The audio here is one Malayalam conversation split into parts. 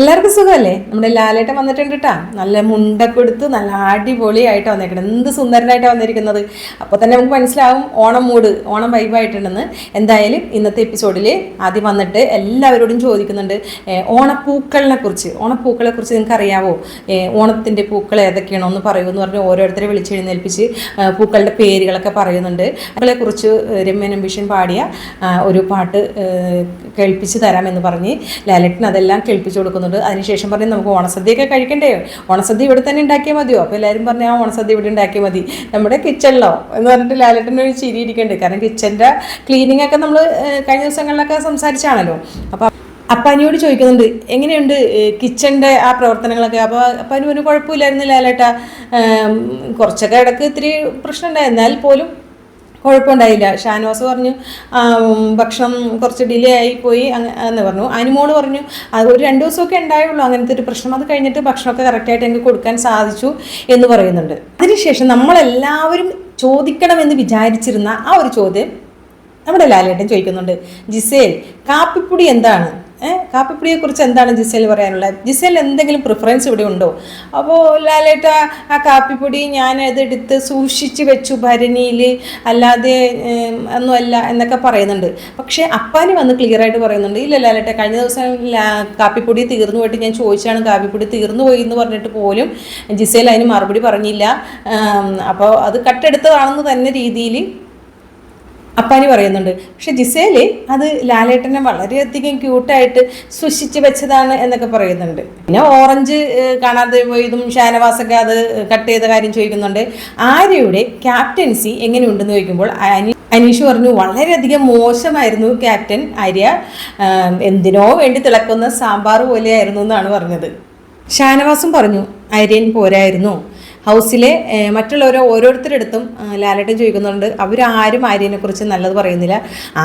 എല്ലാവർക്കും സുഖമല്ലേ? നമ്മുടെ ലാലേട്ടൻ വന്നിട്ടുണ്ട് കേട്ടാ നല്ല മുണ്ടൊക്കെ എടുത്ത് നല്ല അടിപൊളിയായിട്ട് വന്നേക്കണം എന്ത് സുന്ദരനായിട്ട് വന്നിരിക്കുന്നത്? അപ്പോൾ തന്നെ നമുക്ക് മനസ്സിലാവും ഓണം മൂട് ഓണം വൈബായിട്ടുണ്ടെന്ന് എന്തായാലും ഇന്നത്തെ എപ്പിസോഡിൽ ആദ്യം വന്നിട്ട് എല്ലാവരോടും ചോദിക്കുന്നുണ്ട് ഓണപ്പൂക്കളിനെ കുറിച്ച്. ഓണപ്പൂക്കളെ കുറിച്ച് നിങ്ങൾക്ക് അറിയാവോ? ഓണത്തിന്റെ പൂക്കൾ ഏതൊക്കെയാണോ എന്ന് പറയുമെന്ന് പറഞ്ഞ് ഓരോരുത്തരെ വിളിച്ചെഴുന്നേൽപ്പിച്ച് പൂക്കളുടെ പേരുകളൊക്കെ പറയുന്നുണ്ട്. അവളെ കുറിച്ച് രമ്യ നമ്പീഷൻ പാടിയ ഒരു പാട്ട് കേൾപ്പിച്ച് തരാമെന്ന് പറഞ്ഞ് ലാലേട്ടൻ അതെല്ലാം കേൾപ്പിച്ചു കൊടുക്കുന്നുണ്ട് അതിനുശേഷം പറഞ്ഞ് നമുക്ക് ഓണസദ്യയൊക്കെ കഴിക്കണ്ടേ? ഓണസദ്യ ഇവിടെ തന്നെ ഉണ്ടാക്കിയാൽ മതിയോ? അപ്പോൾ എല്ലാവരും പറഞ്ഞ് ആ ഓണസദ്യ ഇവിടെ ഉണ്ടാക്കിയാൽ മതി. നമ്മുടെ കിച്ചണിലോ എന്ന് പറഞ്ഞിട്ട് ലാലേട്ടൻ ഒരു ചിരി ഇരിക്കുന്നുണ്ട് കാരണം കിച്ചന്റെ ക്ലീനിങ് ഒക്കെ നമ്മൾ കഴിഞ്ഞ ദിവസങ്ങളിലൊക്കെ സംസാരിച്ചാണല്ലോ. അപ്പോൾ അപ്പാനിയോട് ചോദിക്കുന്നുണ്ട് എങ്ങനെയുണ്ട് കിച്ചന്റെ ആ പ്രവർത്തനങ്ങളൊക്കെ? അപ്പോൾ അപ്പാനി ഒരു കുഴപ്പമില്ലായിരുന്നില്ല ലാലേട്ട. കുറച്ചൊക്കെ ഇടയ്ക്ക് ഇത്തിരി പ്രശ്നമുണ്ടായി. എന്നാൽ പോലും കുഴപ്പമുണ്ടായില്ല. ഷാനവാസ് പറഞ്ഞു ഭക്ഷണം കുറച്ച് ഡിലേ ആയി പോയി അങ്ങ- എന്ന് പറഞ്ഞു. അനുമോൾ പറഞ്ഞു അത് ഒരു രണ്ട് ദിവസമൊക്കെ ഉണ്ടായുള്ളൂ. അങ്ങനത്തെ ഒരു പ്രശ്നം അത് കഴിഞ്ഞിട്ട് ഭക്ഷണമൊക്കെ കറക്റ്റായിട്ട് എനിക്ക് കൊടുക്കാൻ സാധിച്ചു എന്ന് പറയുന്നുണ്ട്. അതിനുശേഷം നമ്മളെല്ലാവരും ചോദിക്കണമെന്ന് വിചാരിച്ചിരുന്ന ആ ഒരു ചോദ്യം നമ്മുടെ ലാലേട്ടൻ ചോദിക്കുന്നുണ്ട്. ജിസേൽ കാപ്പിപ്പൊടി എന്താണ്? ഏഹ് കാപ്പിപ്പൊടിയെ കുറിച്ച് എന്താണ് ജിസേൽ പറയാനുള്ളത്? ജിസേൽ എന്തെങ്കിലും പ്രിഫറൻസ് ഇവിടെ ഉണ്ടോ? അപ്പോൾ ലാലേട്ട ആ കാപ്പിപ്പൊടി ഞാൻ അതെടുത്ത് സൂക്ഷിച്ച് വെച്ചു ഭരണിയിൽ അല്ലാതെ ഒന്നുമല്ല എന്നൊക്കെ പറയുന്നുണ്ട്. പക്ഷേ അപ്പാനി വന്ന് ക്ലിയറായിട്ട് പറയുന്നുണ്ട്. ഇല്ല ലാലേട്ട കഴിഞ്ഞ ദിവസം കാപ്പിപ്പൊടി തീർന്നു പോയിട്ട് ഞാൻ ചോദിച്ചാണ് കാപ്പിപ്പൊടി തീർന്നു പോയി എന്ന് പറഞ്ഞിട്ട് പോലും ജിസേൽ അതിന് മറുപടി പറഞ്ഞില്ല. അപ്പോൾ അത് കട്ടെടുത്തതാണെന്ന് തന്നെ രീതിയിൽ അപ്പാനി പറയുന്നുണ്ട് പക്ഷെ ജിസേൽ അത് ലാലേട്ടനെ വളരെയധികം ക്യൂട്ടായിട്ട് സൂക്ഷിച്ച് വെച്ചതാണ് എന്നൊക്കെ പറയുന്നുണ്ട്. പിന്നെ ഓറഞ്ച് കാണാതെ പോയതും ഷാനവാസൊക്കെ അത് കട്ട് ചെയ്ത കാര്യം ചോദിക്കുന്നുണ്ട് ആര്യയുടെ ക്യാപ്റ്റൻസി എങ്ങനെയുണ്ടെന്ന് ചോദിക്കുമ്പോൾ അനി അനീഷ് പറഞ്ഞു വളരെയധികം മോശമായിരുന്നു ക്യാപ്റ്റൻ ആര്യ. എന്തിനോ വേണ്ടി തിളക്കുന്ന സാമ്പാർ പോലെയായിരുന്നു എന്നാണ് പറഞ്ഞത്. ഷാനവാസും പറഞ്ഞു ആര്യൻ പോരായിരുന്നു. ഹൗസിലെ മറ്റുള്ളവരോ ഓരോരുത്തരടുത്തും ലാലേട്ടൻ ചോദിക്കുന്നുണ്ട് അവരാരും ആര്യനെ കുറിച്ച് നല്ലത് പറയുന്നില്ല?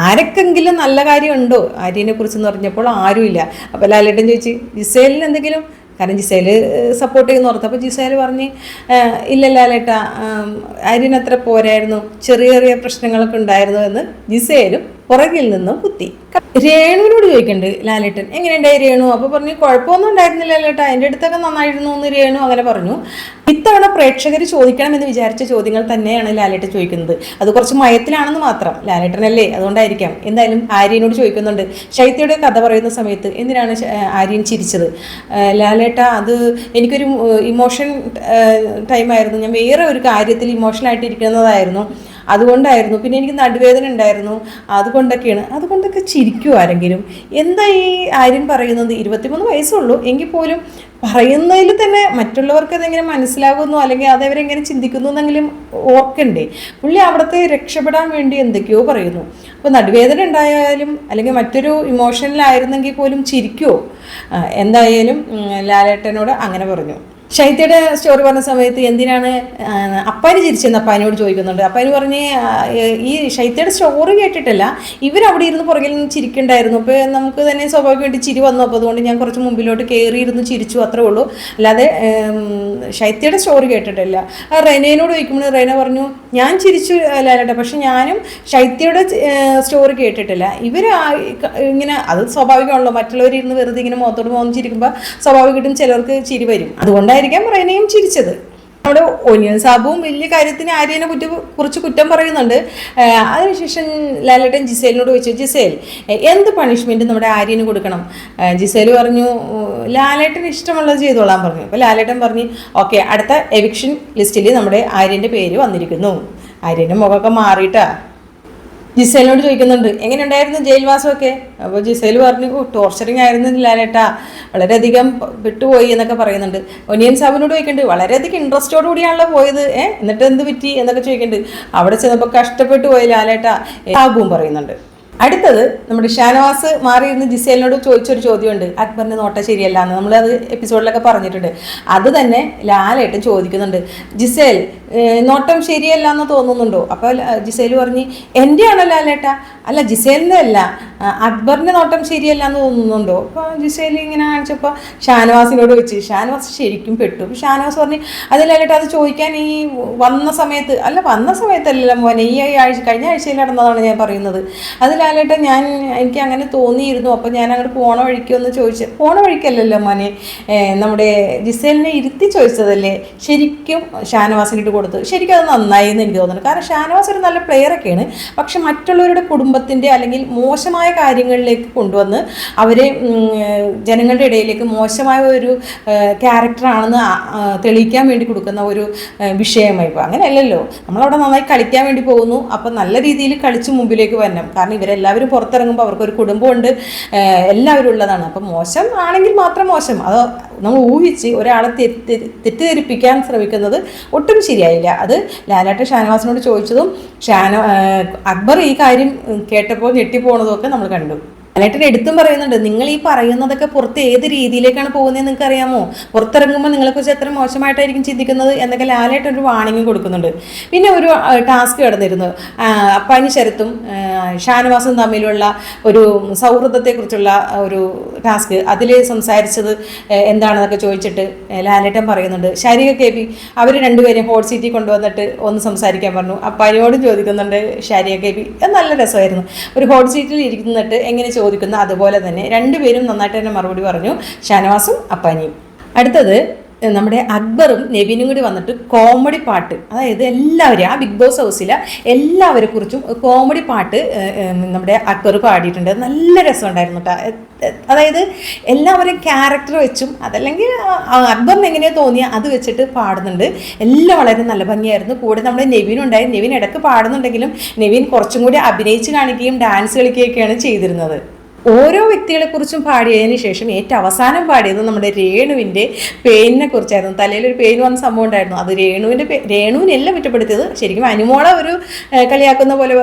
ആരൊക്കെങ്കിലും നല്ല കാര്യമുണ്ടോ? ആര്യനെ കുറിച്ച് എന്ന് പറഞ്ഞപ്പോൾ ആരുമില്ല അപ്പോൾ ലാലേട്ടൻ ചോദിച്ചു ജിസേലിന് എന്തെങ്കിലും? കാരണം ജിസേൽ സപ്പോർട്ട് ചെയ്യുന്ന ഓർത്ത്. അപ്പോൾ ജിസേൽ പറഞ്ഞ് "ഏഹ്, ഇല്ല ലാലേട്ട ആര്യനത്ര പോരായിരുന്നു. ചെറിയ ചെറിയ പ്രശ്നങ്ങളൊക്കെ ഉണ്ടായിരുന്നു എന്ന് ജിസേലും പുറകിൽ നിന്നും കുത്തി. രേണുവിനോട് ചോദിക്കുന്നുണ്ട് ലാലേട്ടൻ എങ്ങനെയുണ്ടായി രേണു? അപ്പോൾ പറഞ്ഞു കുഴപ്പമൊന്നും ഉണ്ടായിരുന്നില്ല ലാലേട്ട എന്റെ അടുത്തൊക്കെ നന്നായിരുന്നു എന്ന് രേണു അങ്ങനെ പറഞ്ഞു. ഇത്തവണ പ്രേക്ഷകർ ചോദിക്കണം എന്ന് വിചാരിച്ച ചോദ്യങ്ങൾ തന്നെയാണ് ലാലേട്ടൻ ചോദിക്കുന്നത്. അത് കുറച്ച് മയത്തിലാണെന്ന് മാത്രം. ലാലേട്ടനല്ലേ? അതുകൊണ്ടായിരിക്കാം. എന്തായാലും ആര്യനോട് ചോദിക്കുന്നുണ്ട് ശൈത്യയുടെ കഥ പറയുന്ന സമയത്ത് എന്തിനാണ് ആര്യൻ ചിരിച്ചത്? ലാലേട്ട അത് എനിക്കൊരു ഇമോഷൻ ടൈമായിരുന്നു. ഞാൻ വേറെ ഒരു കാര്യത്തിൽ ഇമോഷണലായിട്ട് ഇരിക്കുന്നതായിരുന്നു അതുകൊണ്ടായിരുന്നു. പിന്നെ എനിക്ക് നടുവേദന ഉണ്ടായിരുന്നു. അതുകൊണ്ടൊക്കെയാണ്. അതുകൊണ്ടൊക്കെ ചിരിക്കും ആരെങ്കിലും? എന്താ ഈ ആര്യൻ പറയുന്നത്? ഇരുപത്തിമൂന്ന് വയസ്സുള്ളൂ. എങ്കിൽ പോലും പറയുന്നതിൽ തന്നെ മറ്റുള്ളവർക്ക് അതെങ്ങനെ മനസ്സിലാകുന്നു? അല്ലെങ്കിൽ അതവരെങ്ങനെ ചിന്തിക്കുന്നു എന്നെങ്കിലും ഓർക്കണ്ടേ. പുള്ളി അവിടുത്തെ രക്ഷപ്പെടാൻ വേണ്ടി എന്തൊക്കെയോ പറയുന്നു. അപ്പോൾ നടുവേദന ഉണ്ടായാലും അല്ലെങ്കിൽ മറ്റൊരു ഇമോഷനിലായിരുന്നെങ്കിൽ പോലും ചിരിക്കുമോ എന്തായാലും ലാലേട്ടനോട് അങ്ങനെ പറഞ്ഞു. ശൈത്യയുടെ സ്റ്റോറി പറഞ്ഞ സമയത്ത് എന്തിനാണ് അപ്പാന് ചിരിച്ചെന്ന് അപ്പാനോട് ചോദിക്കുന്നുണ്ട്. അപ്പാനി പറഞ്ഞ് ഈ ശൈത്യയുടെ സ്റ്റോറി കേട്ടിട്ടല്ല ഇവരവിടെ ഇരുന്ന് പുറകിൽ നിന്ന് ചിരിക്കണ്ടായിരുന്നു. അപ്പോൾ നമുക്ക് തന്നെ സ്വാഭാവികമായിട്ട് ചിരി വന്നു. അപ്പോൾ അതുകൊണ്ട് ഞാൻ കുറച്ച് മുമ്പിലോട്ട് കയറിയിരുന്ന് ചിരിച്ചു അത്രേ ഉള്ളൂ. അല്ലാതെ ശൈത്യയുടെ സ്റ്റോറി കേട്ടിട്ടില്ല. ആ റെനയോട് ചോദിക്കുമ്പോൾ റെന പറഞ്ഞു ഞാൻ ചിരിച്ചു ലാലേട്ട പക്ഷെ ഞാനും ശൈത്യയുടെ സ്റ്റോറി കേട്ടിട്ടില്ല. ഇവർ ഇങ്ങനെ അത് സ്വാഭാവികമാണല്ലോ. മറ്റുള്ളവർ ഇരുന്ന് വെറുതെ ഇങ്ങനെ മുഖത്തോട് മുഖം ചിരിക്കുമ്പോൾ സ്വാഭാവികമായിട്ടും ചിലർക്ക് ചിരി വരും. അതുകൊണ്ടായിരിക്കാം റെനയും ചിരിച്ചത്. നമ്മുടെ ഒനിയൻ സാബുവും വലിയ കാര്യത്തിന് ആര്യനെ കുറ്റ കുറച്ച് കുറ്റം പറയുന്നുണ്ട്. അതിനുശേഷം ലാലേട്ടൻ ജിസേലിനോട് ചോദിച്ചു ജിസേൽ എന്ത് പണിഷ്മെന്റ് നമ്മുടെ ആര്യന് കൊടുക്കണം? ജിസേൽ പറഞ്ഞു ലാലേട്ടൻ ഇഷ്ടമുള്ളത് ചെയ്തോളാൻ പറഞ്ഞു. അപ്പോൾ ലാലേട്ടൻ പറഞ്ഞു ഓക്കെ അടുത്ത എവിക്ഷൻ ലിസ്റ്റിൽ നമ്മുടെ ആര്യന്റെ പേര് വന്നിരിക്കുന്നു. ആര്യന്റെ മുഖമൊക്കെ മാറിയിട്ടാ. ജിസേലിനോട് ചോദിക്കുന്നുണ്ട് എങ്ങനെയുണ്ടായിരുന്നു ജയിൽവാസമൊക്കെ? അപ്പോൾ ജിസേൽ പറഞ്ഞു ടോർച്ചറിങ് ആയിരുന്നു ലാലേട്ടാ വളരെയധികം വിട്ടുപോയി എന്നൊക്കെ പറയുന്നുണ്ട്. ഒനിയൻ സാബിനോട് ചോദിക്കുന്നുണ്ട് വളരെയധികം ഇൻട്രസ്റ്റോട് കൂടിയാണല്ലോ പോയത് ഏഹ് എന്നിട്ട് എന്ത് പറ്റി? എന്നൊക്കെ ചോദിക്കുന്നുണ്ട്. അവിടെ ചെന്നപ്പോൾ കഷ്ടപ്പെട്ടു പോയി ലാലേട്ട സാബുവും പറയുന്നുണ്ട്. അടുത്തത് നമ്മുടെ ഷാനവാസ് മാറിയിരുന്ന് ജിസേലിനോട് ചോദിച്ചൊരു ചോദ്യമുണ്ട്. അക്ബറിന്റെ നോട്ട ശരിയല്ല എന്ന്. നമ്മൾ അത് എപ്പിസോഡിലൊക്കെ പറഞ്ഞിട്ടുണ്ട്. അത് തന്നെ ലാലേട്ടൻ ചോദിക്കുന്നുണ്ട്. ജിസേൽ നോട്ടം ശരിയല്ല എന്ന് തോന്നുന്നുണ്ടോ? അപ്പോൾ ജിസേൽ പറഞ്ഞ് എന്റെ ആണോ ലാലേട്ട? അല്ല ജിസേലിന്റെ അല്ല. അക്ബറിന്റെ നോട്ടം ശരിയല്ല എന്ന് തോന്നുന്നുണ്ടോ? അപ്പോൾ ജിസേൽ ഇങ്ങനെ കാണിച്ചപ്പോൾ ഷാനവാസിനോട് വെച്ച് ഷാനവാസ് ശരിക്കും പെട്ടു. ഷാനവാസ് പറഞ്ഞ് അതിലായിട്ട് അത് ചോദിക്കാൻ ഈ വന്ന സമയത്ത് അല്ല വന്ന സമയത്തല്ല മോനെ. ഈ ആഴ്ച കഴിഞ്ഞ ആഴ്ചയിൽ നടന്നതാണ് ഞാൻ പറയുന്നത്. അതിലായിട്ട് ഞാൻ എനിക്ക് അങ്ങനെ തോന്നിയിരുന്നു. അപ്പോൾ ഞാൻ അങ്ങോട്ട് പോണ വഴിക്കൊന്ന് ചോദിച്ചു പോണ വഴിക്കല്ലല്ലോ മോനെ. നമ്മുടെ ജിസേലിനെ ഇരുത്തി ചോദിച്ചതല്ലേ? ശരിക്കും ഷാനവാസിനിട്ട് കൊടുത്തു. ശരിക്കും അത് നന്നായി എന്ന് എനിക്ക് തോന്നുന്നു. കാരണം ഷാനവാസ് ഒരു നല്ല പ്ലെയറൊക്കെയാണ് പക്ഷെ മറ്റുള്ളവരുടെ കുടുംബത്തിന്റെ അല്ലെങ്കിൽ മോശമായ കാര്യങ്ങളിലേക്ക് കൊണ്ടുവന്ന് അവരെ ജനങ്ങളുടെ ഇടയിലേക്ക് മോശമായ ഒരു ക്യാരക്ടറാണെന്ന് തെളിയിക്കാൻ വേണ്ടി കൊടുക്കുന്ന ഒരു വിഷയമായി ഇപ്പോൾ അങ്ങനെയല്ലല്ലോ. നമ്മളവിടെ നന്നായി കളിക്കാൻ വേണ്ടി പോകുന്നു. അപ്പം നല്ല രീതിയിൽ കളിച്ച് മുമ്പിലേക്ക് വരണം. കാരണം ഇവരെല്ലാവരും പുറത്തിറങ്ങുമ്പോൾ അവർക്കൊരു കുടുംബമുണ്ട്. എല്ലാവരും ഉള്ളതാണ്. അപ്പം മോശം ആണെങ്കിൽ മാത്രം മോശം. അത് നമ്മൾ ഊഹിച്ച് ഒരാളെ തെറ്റി തെറ്റിദ്ധരിപ്പിക്കാൻ ശ്രമിക്കുന്നത് ഒട്ടും ശരിയായില്ല. അത് ലാലാട്ട് ഷാനവാസിനോട് ചോദിച്ചതും ഷാന അക്ബർ ഈ കാര്യം കേട്ടപ്പോൾ ഞെട്ടിപ്പോണതും ഒക്കെ നമ്മൾ കണ്ടു. ലാലേട്ടൻ എടുത്തും പറയുന്നുണ്ട് നിങ്ങൾ ഈ പറയുന്നതൊക്കെ പുറത്ത് ഏത് രീതിയിലേക്കാണ് പോകുന്നത് നിങ്ങൾക്ക് അറിയാമോ പുറത്തിറങ്ങുമ്പോൾ നിങ്ങളെക്കുറിച്ച് എത്ര മോശമായിട്ടായിരിക്കും ചിന്തിക്കുന്നത്? എന്നൊക്കെ ലാലേട്ടൻ ഒരു വാണിംഗ് കൊടുക്കുന്നുണ്ട്. പിന്നെ ഒരു ടാസ്ക് കിടന്നിരുന്നു. അപ്പാനി ശരത്തും ഷാനവാസും തമ്മിലുള്ള ഒരു സൗഹൃദത്തെക്കുറിച്ചുള്ള ഒരു ടാസ്ക് അതിൽ സംസാരിച്ചത് എന്താണെന്നൊക്കെ ചോദിച്ചിട്ട് ലാലേട്ടൻ പറയുന്നുണ്ട് ശാരിക കെ പി അവർ രണ്ടുപേരെയും ഹോട്ട് സീറ്റിൽ കൊണ്ടുവന്നിട്ട് ഒന്ന് സംസാരിക്കാൻ പറഞ്ഞു. അപ്പാനിയോടും ചോദിക്കുന്നുണ്ട് ശാരിക കെ പി നല്ല രസമായിരുന്നു. ഒരു ഹോട്ട് സീറ്റിൽ ഇരിക്കുന്നിട്ട് എങ്ങനെ ചോദിക്കുന്നു അതുപോലെ തന്നെ രണ്ടുപേരും നന്നായിട്ട് തന്നെ മറുപടി പറഞ്ഞു. ഷാനവാസും അപ്പാനിയും. അടുത്തത് നമ്മുടെ അക്ബറും നെവിനും കൂടി വന്നിട്ട് കോമഡി പാട്ട് അതായത് എല്ലാവരും ആ ബിഗ് ബോസ് ഹൗസിലെ എല്ലാവരെ കുറിച്ചും കോമഡി പാട്ട് നമ്മുടെ അക്ബർ പാടിയിട്ടുണ്ട്. നല്ല രസമുണ്ടായിരുന്നു കേട്ടോ അതായത് എല്ലാവരും ക്യാരക്ടർ വെച്ചും അതല്ലെങ്കിൽ അക്ബറിന് എങ്ങനെയോ തോന്നിയ അത് വെച്ചിട്ട് പാടുന്നുണ്ട്. എല്ലാം വളരെ നല്ല ഭംഗിയായിരുന്നു. കൂടെ നമ്മുടെ നെവിൻ ഉണ്ടായി. നെവിൻ ഇടയ്ക്ക് പാടുന്നുണ്ടെങ്കിലും നെവിൻ കുറച്ചും കൂടി അഭിനയിച്ച് കാണിക്കുകയും ഡാൻസ് കളിക്കുകയൊക്കെയാണ് ചെയ്തിരുന്നത്. ഓരോ വ്യക്തികളെ കുറിച്ചും പാടിയതിന് ശേഷം ഏറ്റവും അവസാനം പാടിയത് നമ്മുടെ രേണുവിന്റെ പെയിനിനെ കുറിച്ചായിരുന്നു തലയിൽ ഒരു പെയിൻ വന്ന സംഭവം ഉണ്ടായിരുന്നു. അത് രേണുവിന്റെ രേണുവിനെല്ലാം കുറ്റപ്പെടുത്തിയത്. ശരിക്കും അനുമോളെ ഒരു കളിയാക്കുന്ന പോലെ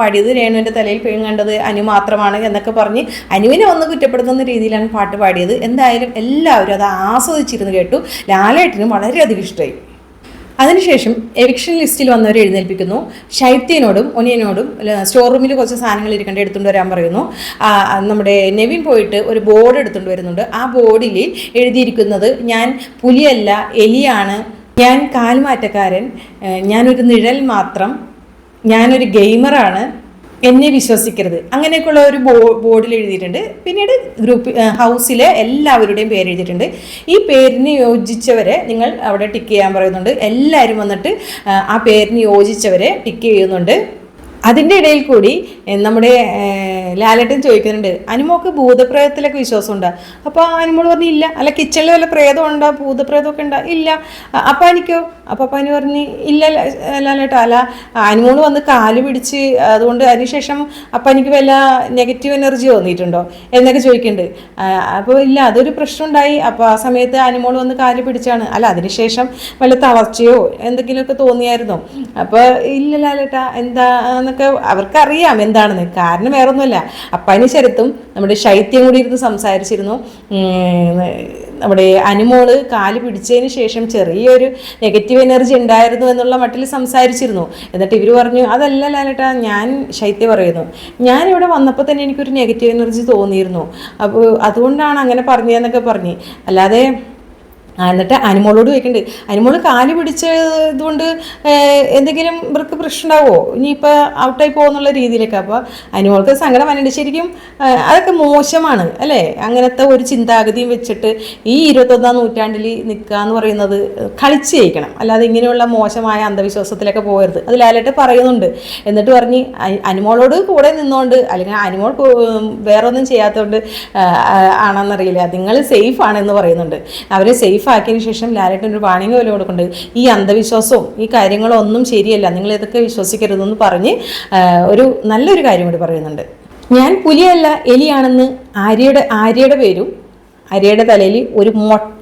പാടിയത് രേണുവിന്റെ തലയിൽ പെയിൻ കണ്ടത് അനു മാത്രമാണ് എന്നൊക്കെ പറഞ്ഞ് അനുവിനെ ഒന്ന് കുറ്റപ്പെടുത്തുന്ന രീതിയിലാണ് പാട്ട് പാടിയത്. എന്തായാലും എല്ലാവരും അത് ആസ്വദിച്ചിരുന്നു കേട്ടു. ലാലേട്ടനും വളരെയധികം ഇഷ്ടമായി. അതിനുശേഷം എവിക്ഷൻ ലിസ്റ്റിൽ വന്നവരെ എഴുന്നേൽപ്പിക്കുന്നു. ശൈത്യനോടും ഒനിയനോടും സ്റ്റോർ റൂമിൽ കുറച്ച് സാധനങ്ങൾ ഇരിക്കേണ്ട എടുത്തുകൊണ്ട് വരാൻ പറയുന്നു. നമ്മുടെ നെവിൻ പോയിട്ട് ഒരു ബോർഡ് എടുത്തുകൊണ്ട് വരുന്നുണ്ട്. ആ ബോർഡിൽ എഴുതിയിരിക്കുന്നത് ഞാൻ പുലിയല്ല എലിയാണ്. ഞാൻ കാൽമാറ്റക്കാരൻ. ഞാനൊരു നിഴൽ മാത്രം. ഞാനൊരു ഗെയിമറാണ് എന്നെ വിശ്വസിക്കരുത്. അങ്ങനെയൊക്കെയുള്ള ഒരു ബോർഡിൽ എഴുതിയിട്ടുണ്ട്. പിന്നീട് ഗ്രൂപ്പ് ഹൗസിലെ എല്ലാവരുടെയും പേര് എഴുതിയിട്ടുണ്ട്. ഈ പേരിന് യോജിച്ചവരെ നിങ്ങൾ അവിടെ ടിക്ക് ചെയ്യാൻ പറയുന്നുണ്ട്. എല്ലാവരും വന്നിട്ട് ആ, പേരിന് യോജിച്ചവരെ ടിക്ക് ചെയ്യുന്നുണ്ട്. അതിന്റെ ഇടയിൽ കൂടി നമ്മുടെ ലാലേട്ടൻ ചോദിക്കുന്നുണ്ട് അനുമോക്ക് ഭൂതപ്രേതത്തിലൊക്കെ വിശ്വാസമുണ്ടോ? അപ്പോൾ അനുമോൾ പറഞ്ഞു ഇല്ല. അല്ല കിച്ചണിൽ വല്ല പ്രേതം ഉണ്ടോ? ഭൂതപ്രേതമൊക്കെ ഉണ്ടോ? ഇല്ല. അ- അപ്പോൾ എനിക്കോ അപ്പോൾ അപ്പനി പറഞ്ഞു ഇല്ല ലാലേട്ടാ അല്ല അനുമോൾ വന്ന് കാൽ പിടിച്ച് അതുകൊണ്ട് അതിനുശേഷം അപ്പം എനിക്ക് വല്ല നെഗറ്റീവ് എനർജി തോന്നിയിട്ടുണ്ടോ? എന്നൊക്കെ ചോദിക്കുന്നുണ്ട്. അപ്പോൾ ഇല്ല അതൊരു പ്രശ്നം ഉണ്ടായി. അപ്പോൾ ആ സമയത്ത് അനുമോൾ വന്ന് കാൽ പിടിച്ചാണ്. അല്ല അതിനുശേഷം വല്ല തളർച്ചയോ എന്തെങ്കിലുമൊക്കെ തോന്നിയായിരുന്നോ? അപ്പോൾ ഇല്ല ലാലേട്ടാ എന്താ? എന്നൊക്കെ അവർക്കറിയാം എന്താണെന്ന്. കാരണം വേറൊന്നുമല്ല. അപ്പാനി ശരത്തും നമ്മുടെ ശൈത്യം കൂടി ഇരുന്ന് സംസാരിച്ചിരുന്നു. നമ്മുടെ അനുമോൾ കാൽ പിടിച്ചതിന് ശേഷം ചെറിയൊരു നെഗറ്റീവ് എനർജി ഉണ്ടായിരുന്നു എന്നുള്ള മട്ടിൽ സംസാരിച്ചിരുന്നു. എന്നിട്ട് ഇവർ പറഞ്ഞു അതല്ല ലാലേട്ടാ ഞാൻ ശൈത്യ പറയുന്നു. ഞാൻ ഇവിടെ വന്നപ്പോൾ തന്നെ എനിക്കൊരു നെഗറ്റീവ് എനർജി തോന്നിയിരുന്നു. അപ്പോൾ അതുകൊണ്ടാണ് അങ്ങനെ പറഞ്ഞതെന്നൊക്കെ പറഞ്ഞ്. അല്ലാതെ എന്നിട്ട് അനിമോളോട് ചോദിക്കുന്നുണ്ട് അനിമോൾ കാൽ പിടിച്ചതുകൊണ്ട് എന്തെങ്കിലും ഇവർക്ക് പ്രശ്നം ഉണ്ടാവുമോ ഇനിയിപ്പോൾ ഔട്ടായി പോകുന്നുള്ള രീതിയിലൊക്കെ. അപ്പോൾ അനുമോൾക്ക് സങ്കടം വന്നിട്ട് ശരിക്കും അതൊക്കെ മോശമാണ് അല്ലേ? അങ്ങനത്തെ ഒരു ചിന്താഗതിയും വെച്ചിട്ട് ഈ ഇരുപത്തൊന്നാം നൂറ്റാണ്ടിൽ നിൽക്കുക എന്ന് പറയുന്നത് കളിച്ച് ജയിക്കണം. അല്ലാതെ ഇങ്ങനെയുള്ള മോശമായ അന്ധവിശ്വാസത്തിലൊക്കെ പോകരുത്. അത് ലാലേട്ട് പറയുന്നുണ്ട്. എന്നിട്ട് പറഞ്ഞ് അനിമോളോട് കൂടെ നിന്നുകൊണ്ട് അല്ലെങ്കിൽ അനിമോൾ വേറൊന്നും ചെയ്യാത്തതുകൊണ്ട് ആണെന്നറിയില്ല. നിങ്ങൾ സേഫ് ആണെന്ന് പറയുന്നുണ്ട്. അവർ സേഫ് ആക്കിയതിന് ശേഷം ലാലേട്ടൻ ഒരു വാണിംഗ് പോലെ കൊടുക്കുന്നുണ്ട്. ഈ അന്ധവിശ്വാസവും ഈ കാര്യങ്ങളും ഒന്നും ശരിയല്ല. നിങ്ങൾ ഇതൊക്കെ വിശ്വസിക്കരുതെന്ന് പറഞ്ഞ് ഒരു നല്ലൊരു കാര്യം കൂടി പറയുന്നുണ്ട്. ഞാൻ പുലിയല്ല എലിയാണെന്ന് ആര്യയുടെ ആര്യയുടെ പേരും അരിയുടെ തലയിൽ ഒരു മുട്ട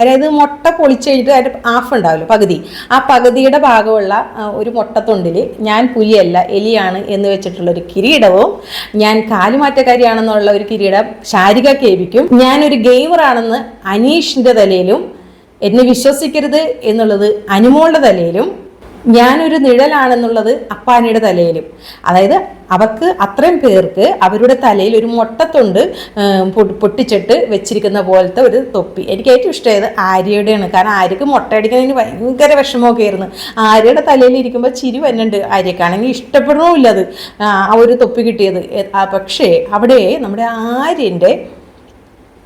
അതായത് മുട്ട പൊളിച്ച് കഴിഞ്ഞിട്ട് അതിന്റെ ഹാഫ് ഉണ്ടാവില്ല പകുതി. ആ പകുതിയുടെ ഭാഗമുള്ള ഒരു മുട്ടത്തൊണ്ടിൽ ഞാൻ പുലിയല്ല എലിയാണ് എന്ന് വെച്ചിട്ടുള്ള ഒരു കിരീടവും ഞാൻ കാലുമാറ്റക്കാരിയാണെന്നുള്ള ഒരു കിരീടം ശാരിക കേവിക്കും. ഞാനൊരു ഗെയിമറാണെന്ന് അനീഷിന്റെ തലയിലും എന്നെ വിശ്വസിക്കരുത് എന്നുള്ളത് അനുമോളുടെ തലയിലും ഞാനൊരു നിഴലാണെന്നുള്ളത് അപ്പാനിയുടെ തലയിലും. അതായത് അവർക്ക് അത്രയും പേർക്ക് അവരുടെ തലയിൽ ഒരു മുട്ടത്തൊണ്ട് പൊട്ടിച്ചിട്ട് വെച്ചിരിക്കുന്ന പോലത്തെ ഒരു തൊപ്പി. എനിക്ക് ഏറ്റവും ഇഷ്ടമായത് ആര്യയുടെയാണ്. കാരണം ആര്യക്ക് മുട്ടയടിക്കുന്നതിന് ഭയങ്കര വിഷമമൊക്കെ ആയിരുന്നു ആര്യയുടെ തലയിൽ ഇരിക്കുമ്പോൾ ചിരി വന്നുണ്ട് ആര്യക്കാണെങ്കിൽ ഇഷ്ടപ്പെടണമില്ല അത്. ആ ഒരു തൊപ്പി കിട്ടിയത്. പക്ഷേ അവിടെ നമ്മുടെ ആര്യന്റെ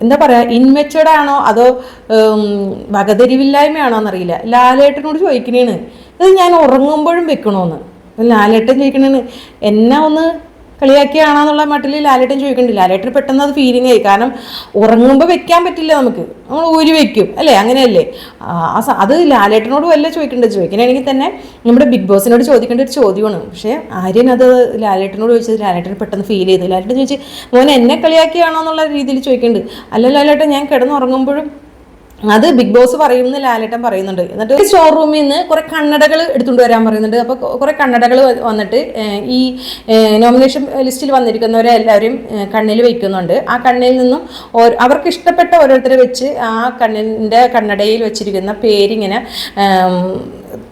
എന്താ പറയുക ഇൻമെച്ചേർഡ് ആണോ അതോ വകതിരിവില്ലായ്മയാണോ എന്നറിയില്ല. ലാലേട്ടനോട് ചോദിക്കണേണ് ഇത് ഞാൻ ഉറങ്ങുമ്പോഴും വെക്കണമെന്ന് ലാലേട്ടൻ ചോദിക്കണേന്ന്. എന്നെ ഒന്ന് കളിയാക്കിയാണെന്നുള്ള മട്ടിൽ ലാലേട്ടൻ ചോദിക്കണ്ടില്ല ലാലേട്ടൻ പെട്ടെന്ന് അത് ഫീലിംഗ് ആയി. കാരണം ഉറങ്ങുമ്പോൾ വെക്കാൻ പറ്റില്ല നമുക്ക്. നമ്മൾ ഊരി വെക്കും. അല്ലേ? അങ്ങനെയല്ലേ? അത് ലാലേട്ടനോട് വല്ല ചോദിക്കേണ്ടത് ചോദിക്കണമെങ്കിൽ തന്നെ നമ്മുടെ ബിഗ് ബോസിനോട് ചോദിക്കേണ്ട ഒരു ചോദ്യമാണ്. പക്ഷേ ആര്യൻ അത് ലാലേട്ടനോട് ചോദിച്ചത് ലാലേട്ടൻ പെട്ടെന്ന് ഫീൽ ചെയ്തു. ലാലേട്ടൻ ചോദിച്ചു മോൻ എന്നെ കളിയാക്കിയാണോ എന്നുള്ള രീതിയിൽ ചോദിക്കേണ്ടത് അല്ല ലാലേട്ടൻ ഞാൻ കിടന്നുറങ്ങുമ്പോഴും അത് ബിഗ് ബോസ് പറയുമെന്ന് ലാലേട്ടൻ പറയുന്നുണ്ട്. എന്നിട്ട് സ്റ്റോർ റൂമിൽ നിന്ന് കുറെ കണ്ണടകൾ എടുത്തുകൊണ്ട് വരാൻ പറയുന്നുണ്ട്. അപ്പോൾ കുറെ കണ്ണടകൾ വന്നിട്ട് ഈ നോമിനേഷൻ ലിസ്റ്റിൽ വന്നിരിക്കുന്നവരെ എല്ലാവരും കണ്ണിൽ വയ്ക്കുന്നുണ്ട് ആ കണ്ണിൽ നിന്നും അവർക്ക് ഇഷ്ടപ്പെട്ട ഓരോരുത്തരെ വെച്ച് ആ കണ്ണിന്റെ കണ്ണടയിൽ വെച്ചിരിക്കുന്ന പേരിങ്ങനെ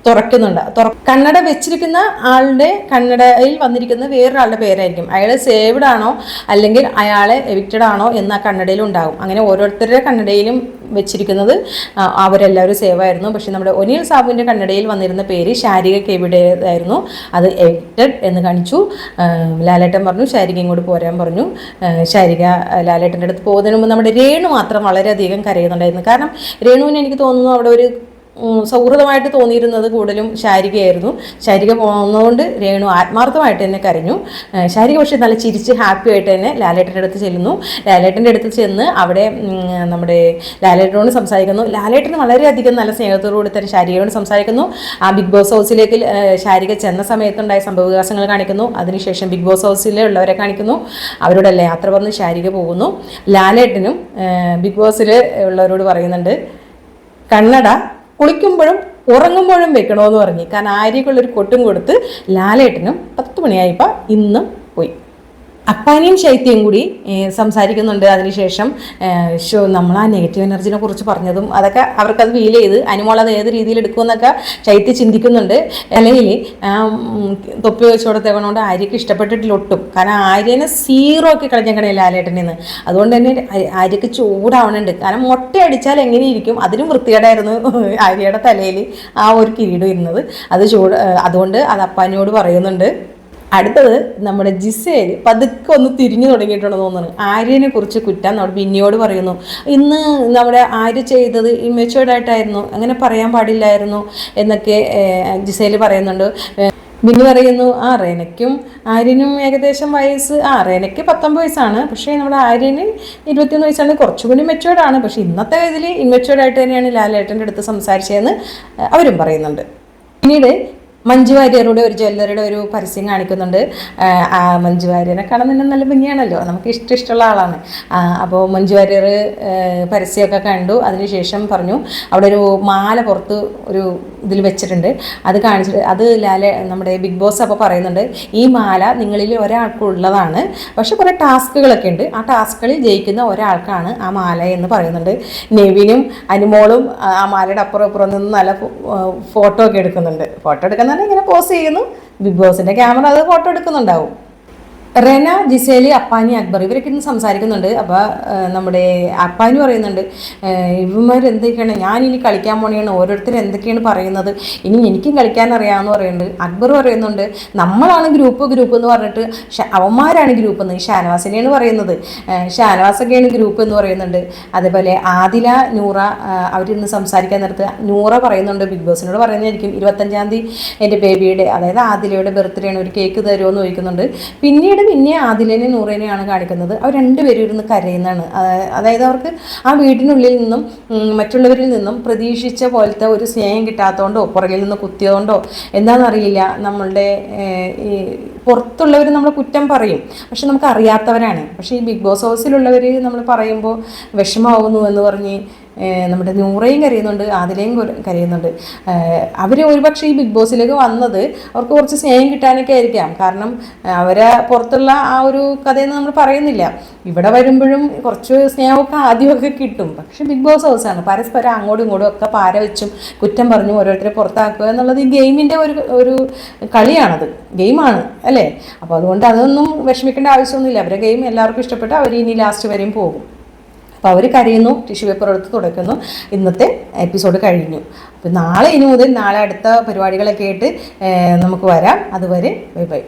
തുറക്കുന്നുണ്ട്. തുറ കണ്ണട വെച്ചിരിക്കുന്ന ആളുടെ കണ്ണടയിൽ വന്നിരിക്കുന്ന വേറൊരാളുടെ പേരായിരിക്കും. അയാൾ സേവ്ഡ് ആണോ? അല്ലെങ്കിൽ അയാളെ എവിക്റ്റഡ് ആണോ എന്ന് ആ കണ്ണടയിൽ ഉണ്ടാകും. അങ്ങനെ ഓരോരുത്തരുടെ കണ്ണടയിലും വെച്ചിരിക്കുന്നത് അവരെല്ലാവരും സേവ് ആയിരുന്നു. പക്ഷെ നമ്മുടെ ഒനിയൽ സാബുവിന്റെ കണ്ണടയിൽ വന്നിരുന്ന പേര് ശാരിക കെവിടേതായിരുന്നു അത് എവിക്റ്റഡ് എന്ന് കാണിച്ചു. ലാലേട്ടൻ പറഞ്ഞു ശാരിക ഇങ്ങോട്ട് പോരാൻ പറഞ്ഞു. ശാരിക ലാലേട്ടന്റെ അടുത്ത് പോകുന്നതിന് മുമ്പ് നമ്മുടെ രേണു മാത്രം വളരെയധികം കരയുന്നുണ്ടായിരുന്നു. കാരണം രേണുവിന് എനിക്ക് തോന്നുന്നു അവിടെ ഒരു സൗഹൃദമായിട്ട് തോന്നിയിരുന്നത് കൂടുതലും ശാരികയായിരുന്നു. ശാരിക പോകുന്നതുകൊണ്ട് രേണു ആത്മാർത്ഥമായിട്ട് തന്നെ കരഞ്ഞു. ശാരിക പക്ഷേ നല്ല ചിരിച്ച് ഹാപ്പി ആയിട്ട് തന്നെ ലാലേട്ടന്റെ അടുത്ത് ചെല്ലുന്നു. ലാലേട്ടന്റെ അടുത്ത് ചെന്ന് അവിടെ നമ്മുടെ ലാലേട്ടനോട് സംസാരിക്കുന്നു. ലാലേട്ടന് വളരെയധികം നല്ല സ്നേഹത്തോടുകൂടി തന്നെ ശാരികയോട് സംസാരിക്കുന്നു. ആ ബിഗ് ബോസ് ഹൗസിലേക്ക് ശാരിക ചെന്ന സമയത്തുണ്ടായ സംഭവവികാസങ്ങൾ കാണിക്കുന്നു. അതിനുശേഷം ബിഗ് ബോസ് ഹൗസിലെ ഉള്ളവരെ കാണിക്കുന്നു. അവരോടെല്ലാം യാത്ര പറഞ്ഞ് ശാരിക പോകുന്നു. ലാലേട്ടനും ബിഗ് ബോസിൽ ഉള്ളവരോട് പറയുന്നുണ്ട് കണ്ണട കുളിക്കുമ്പോഴും ഉറങ്ങുമ്പോഴും വെക്കണമെന്ന് പറഞ്ഞു. കാരണം ആര്യക്കുള്ളൊരു കൊട്ടും കൊടുത്ത് ലാലേട്ടനും പത്ത് മണിയായപ്പോൾ ഇന്നും അപ്പാനിയും ശൈത്യം കൂടി സംസാരിക്കുന്നുണ്ട് അതിനുശേഷം. ഷോ നമ്മൾ ആ നെഗറ്റീവ് എനർജിനെ കുറിച്ച് പറഞ്ഞതും അതൊക്കെ അവർക്കത് ഫീൽ ചെയ്ത് അനുമോൾ അത് ഏത് രീതിയിൽ എടുക്കുമെന്നൊക്കെ ശൈത്യ ചിന്തിക്കുന്നുണ്ട്. അല്ലെങ്കിൽ തൊപ്പി വെച്ചോടത്തെ കൊടുത്തേക്കണോണ്ട് ആര്യക്ക് ഇഷ്ടപ്പെട്ടിട്ടില്ല ഒട്ടും. കാരണം ആര്യനെ സീറോ ആക്കി കളഞ്ഞേക്കണേ ലാലേട്ടനിൽ നിന്ന് അതുകൊണ്ട് തന്നെ ആര്യക്ക് ചൂടാവണുണ്ട്. കാരണം മുട്ട അടിച്ചാൽ എങ്ങനെയിരിക്കും അതിനും വൃത്തികേടായിരുന്നു ആര്യയുടെ തലയിൽ ആ ഒരു കിരീടം ഇരുന്നത്. അത് ചൂട് അതുകൊണ്ട് അത് അപ്പാനിയോട് പറയുന്നുണ്ട്. അടുത്തത് നമ്മുടെ ജിസേൽ പതുക്കെ ഒന്ന് തിരിഞ്ഞു തുടങ്ങിയിട്ടുണ്ടെന്ന് തോന്നുന്നു. ആര്യനെ കുറിച്ച് കുറ്റം നമ്മുടെ ബിന്നിയോട് പറയുന്നു. ഇന്ന് നമ്മുടെ ആര്യ ചെയ്തത് ഇമ്മച്ചുവേർഡായിട്ടായിരുന്നു അങ്ങനെ പറയാൻ പാടില്ലായിരുന്നു എന്നൊക്കെ ജിസേൽ പറയുന്നുണ്ട്. ബിന്നി പറയുന്നു ആ റേനയ്ക്കും ആര്യനും ഏകദേശം വയസ്സ് ആ റേനയ്ക്ക് പത്തൊമ്പത് വയസ്സാണ്. പക്ഷേ നമ്മുടെ ആര്യന് ഇരുപത്തിയൊന്ന് വയസ്സാണ്. കുറച്ചുകൂടി മെച്ചുവേർഡാണ് പക്ഷേ ഇന്നത്തെ ഇതിൽ ഇൻമെച്ചുവേർഡ് ആയിട്ട് തന്നെയാണ് ലാലേട്ടന്റെ അടുത്ത് സംസാരിച്ചതെന്ന് അവരും പറയുന്നുണ്ട്. പിന്നീട് മഞ്ജു വാര്യരുടെ ഒരു ജ്വല്ലറിയുടെ ഒരു പരസ്യം കാണിക്കുന്നുണ്ട്. മഞ്ജു വാര്യനെ കാണാൻ തന്നെ നല്ല ഭംഗിയാണല്ലോ. നമുക്ക് ഇഷ്ടം ഇഷ്ടമുള്ള ആളാണ്. അപ്പോൾ മഞ്ജു വാര്യർ പരസ്യമൊക്കെ കണ്ടു. അതിനുശേഷം പറഞ്ഞു അവിടെ ഒരു മാല പുറത്ത് ഒരു ഇതിൽ വെച്ചിട്ടുണ്ട്. അത് കാണിച്ചിട്ട് അത് ലാലെ നമ്മുടെ ബിഗ് ബോസ് അപ്പോൾ പറയുന്നുണ്ട് ഈ മാല നിങ്ങളിൽ ഒരാൾക്കുള്ളതാണ്. പക്ഷെ കുറേ ടാസ്കുകളൊക്കെ ഉണ്ട്. ആ ടാസ്കുകളിൽ ജയിക്കുന്ന ഒരാൾക്കാണ് ആ മാല എന്ന് പറയുന്നുണ്ട്. നെവിനും അനുമോളും ആ മാലയുടെ അപ്പുറം അപ്പുറം നിന്ന് നല്ല ഫോട്ടോ ഒക്കെ എടുക്കുന്നുണ്ട്. ഫോട്ടോ എടുക്കുന്നതാണ് ഇങ്ങനെ പോസ് ചെയ്യുന്നു. ബിഗ് ബോസിന്റെ ക്യാമറ അത് ഫോട്ടോ എടുക്കുന്നുണ്ടാവും. റെന ജിസേലി അപ്പാനി അക്ബർ ഇവരൊക്കെ ഇന്ന് സംസാരിക്കുന്നുണ്ട്. അപ്പോൾ നമ്മുടെ അപ്പാനി പറയുന്നുണ്ട് ഇവന്മാർ എന്തൊക്കെയാണ്? ഞാനിനി കളിക്കാൻ പോണെയാണ് ഓരോരുത്തർ എന്തൊക്കെയാണ് പറയുന്നത്? ഇനി എനിക്കും കളിക്കാൻ അറിയാമെന്ന് പറയുന്നുണ്ട്. അക്ബർ പറയുന്നുണ്ട് നമ്മളാണ് ഗ്രൂപ്പ് ഗ്രൂപ്പ് എന്ന് പറഞ്ഞിട്ട് അവന്മാരാണ് ഗ്രൂപ്പ് എന്ന് ഷാനവാസിനെയാണ് പറയുന്നത്. ഷാനവാസൊക്കെയാണ് ഗ്രൂപ്പ് എന്ന് പറയുന്നുണ്ട്. അതേപോലെ ആദില നൂറ അവരിന്ന് സംസാരിക്കാൻ നേരത്ത് നൂറ പറയുന്നുണ്ട്. ബിഗ് ബോസിനോട് പറയുന്നതായിരിക്കും ഇരുപത്തഞ്ചാം തീയതി എന്റെ ബേബിയുടെ അതായത് ആദിലയുടെ ബർത്ത്ഡേ ആണ് ഒരു കേക്ക് തരുമോ എന്ന് ചോദിക്കുന്നുണ്ട്. പിന്നീട് പിന്നെ ആദിലേനെ നൂറേനെയാണ് കാണിക്കുന്നത്. അവർ രണ്ടുപേരും ഇരുന്ന് കരയുന്നതാണ്. അതായത് അവർക്ക് ആ വീടിനുള്ളിൽ നിന്നും മറ്റുള്ളവരിൽ നിന്നും പ്രതീക്ഷിച്ച പോലത്തെ ഒരു സ്നേഹം കിട്ടാത്തതുകൊണ്ടോ പുറകിൽ നിന്ന് കുത്തിയതുകൊണ്ടോ എന്താണെന്നറിയില്ല നമ്മളുടെ ഈ പുറത്തുള്ളവർ നമ്മൾ കുറ്റം പറയും. പക്ഷെ നമുക്ക് അറിയാത്തവരാണ് പക്ഷേ ഈ ബിഗ് ബോസ് ഹൗസിലുള്ളവർ നമ്മൾ പറയുമ്പോൾ വിഷമാവുന്നു എന്ന് പറഞ്ഞ് നമ്മുടെ നൂറയും കരയുന്നുണ്ട് ആദിലയും കുര- കരയുന്നുണ്ട്. അവർ ഒരുപക്ഷെ ഈ ബിഗ് ബോസിലേക്ക് വന്നത് അവർക്ക് കുറച്ച് സ്നേഹം കിട്ടാനൊക്കെ ആയിരിക്കാം. കാരണം അവരെ പുറത്തുള്ള ആ ഒരു കഥയെന്ന് നമ്മൾ പറയുന്നില്ല. ഇവിടെ വരുമ്പോഴും കുറച്ച് സ്നേഹമൊക്കെ ആദ്യമൊക്കെ കിട്ടും. പക്ഷെ ബിഗ് ബോസ് ഹൗസാണ് പരസ്പരം അങ്ങോട്ടും ഇങ്ങോട്ടും ഒക്കെ പാര വെച്ചും കുറ്റം പറഞ്ഞു ഓരോരുത്തരെ പുറത്താക്കുക എന്നുള്ളത് ഈ ഗെയിമിന്റെ ഒരു ഒരു കളിയാണത്. ഗെയിമാണ് അല്ലേ? അപ്പോൾ അതുകൊണ്ട് അതൊന്നും വിഷമിക്കേണ്ട ആവശ്യമൊന്നുമില്ല. അവരെ ഗെയിം എല്ലാവർക്കും ഇഷ്ടപ്പെട്ട് അവർ ഇനി ലാസ്റ്റ് വരെയും പോകും. അപ്പോൾ അവർ കരയുന്നു ടിഷ്യൂ പേപ്പർ എടുത്ത് തുടക്കുന്നു ഇന്നത്തെ എപ്പിസോഡ് കഴിഞ്ഞു. അപ്പോൾ നാളെ ഇനി മുതൽ നാളെ അടുത്ത പരിപാടികളൊക്കെ ആയിട്ട് നമുക്ക് വരാം. അതുവരെ ബൈ ബൈ.